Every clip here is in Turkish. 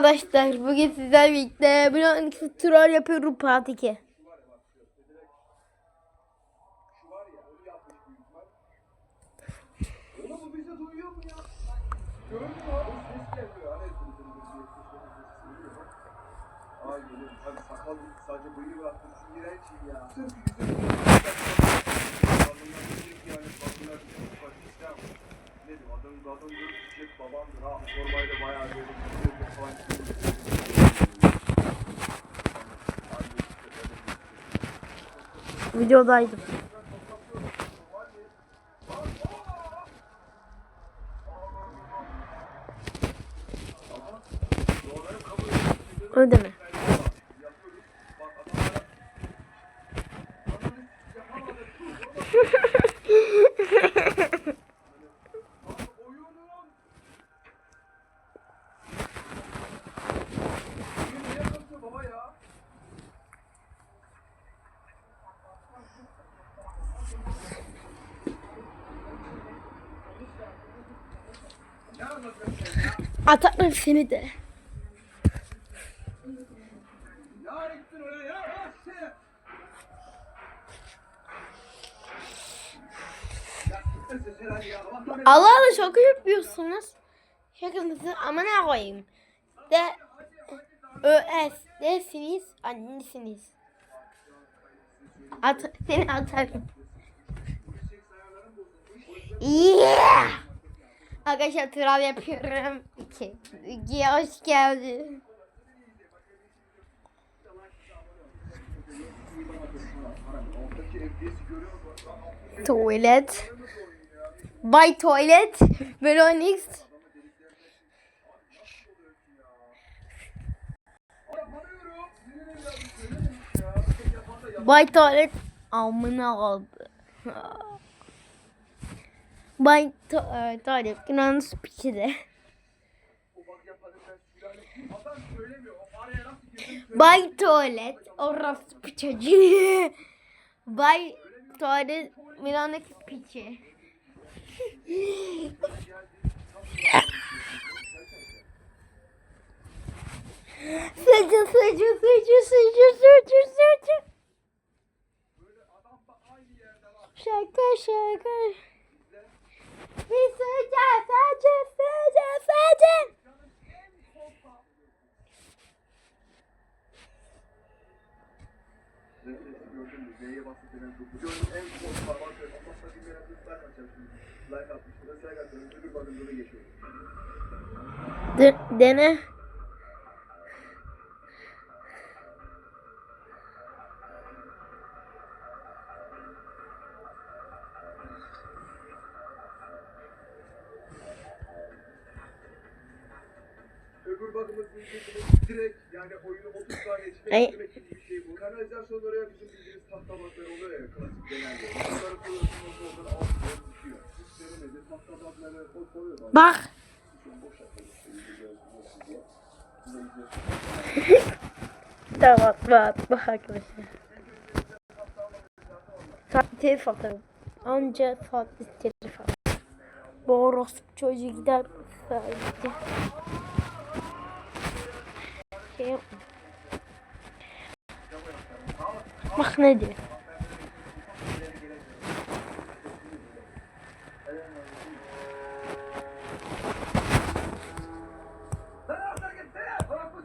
Arkadaşlar bugün sizlerle birlikte bir troll yapıyorum part 2. Şey diyeyim adamın adamın diyecek babamdır ha. Formayla bayağı böyle falan. Videodaydım. Öyle mi? Oyunun. Oyun niye kapatıyor baba ya? Ne anlatıyorsun sen ya? Atarım seni de. Ya gittin oraya ya. Ya işte. Ya gitmesin sen hadi ya. Allah'tan beri- Allah Allah şaka yapıyorsunuz. Şakanızı amına koyayım. De ÖS desiniz annesiniz. At seni atarım. Yeah! Arkadaşlar troll yapıyorum. İki. İkiye hoş geldin. Tuvalet. Bay Tuvalet. Veronix. Bay Tuvalet. Amına oldu. Bay tu e, Tuvalet. İnanın spikeri. O bak yapanı ben sülale. Adam söylemiyor. O araya nasıl girdim? Bay Tuvalet. Orası piçacı. Bay Tuvalet. Milano'daki piçi. Sıcı sıcı sıcı sıcı sıcı sıcı. Şaka şaka. Öbür bakımda da geçiyor. De, dene. Öbür bakımız direkt yani oyunu 30 saniye içinde Ay. bitirmek gibi bir şey bu. Kanalizasyon oraya bizim bildiğimiz tahta batlar oluyor ya klasik genelde. Onları koyuyorsun o oradan alt düşüyor. Üstleri nedir? Tahta batları o koyuyor. Bak. Tamam bak bak arkadaşlar. Saat telif atarım. Anca saatli telif atarım. Bu orospu çocuğu gider sadece. Şey. Bak ne diyor. Lan artık gitsene! Bırak bu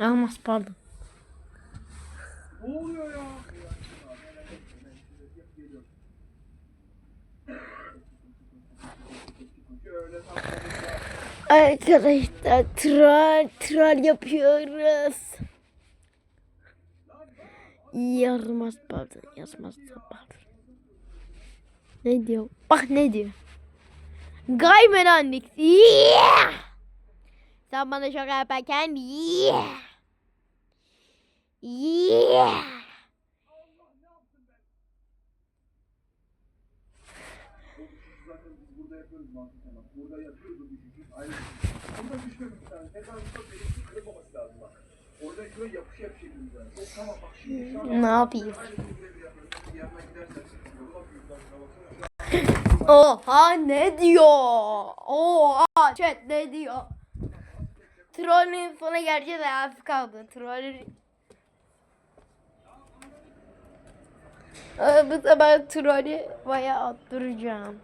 Almaz pardon. Oluyor ya? Arkadaşlar troll troll yapıyoruz. Yazmaz pardon yazmaz pardon. Ne diyor? Bak ne diyor. Gaymeranlik. Yeah! Sen bana şaka yaparken yeah! Yeah! Ne yapayım? Oha ne diyor? Oha chat ne diyor? Trollün sona geleceğiz ya hafif kaldı. Troll Ee, Bu sefer trolü bayağı attıracağım.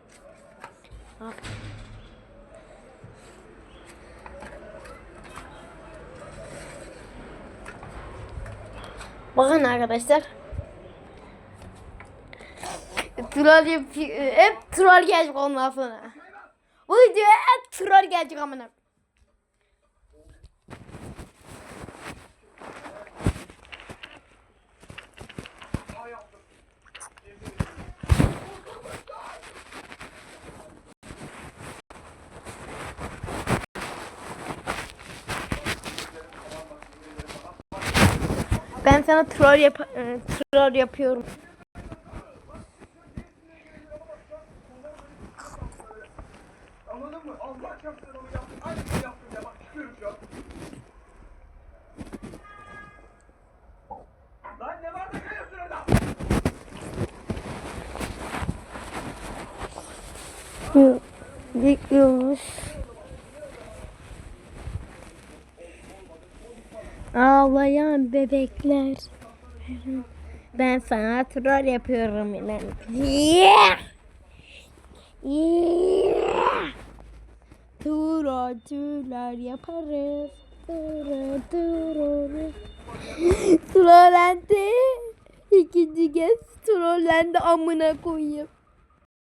Bak. Bakın arkadaşlar. Troll hep troll gelecek ondan sonra. Bu videoya hep troll gelecek amına. Ben sana troll yap e, troll yapıyorum. Anladın Ağlayan bebekler. Ben sana troll yapıyorum yine. Yeah! Yeah! Troll troller yaparız. Troll troll. Trollendi. İkinci kez trollendi amına koyayım.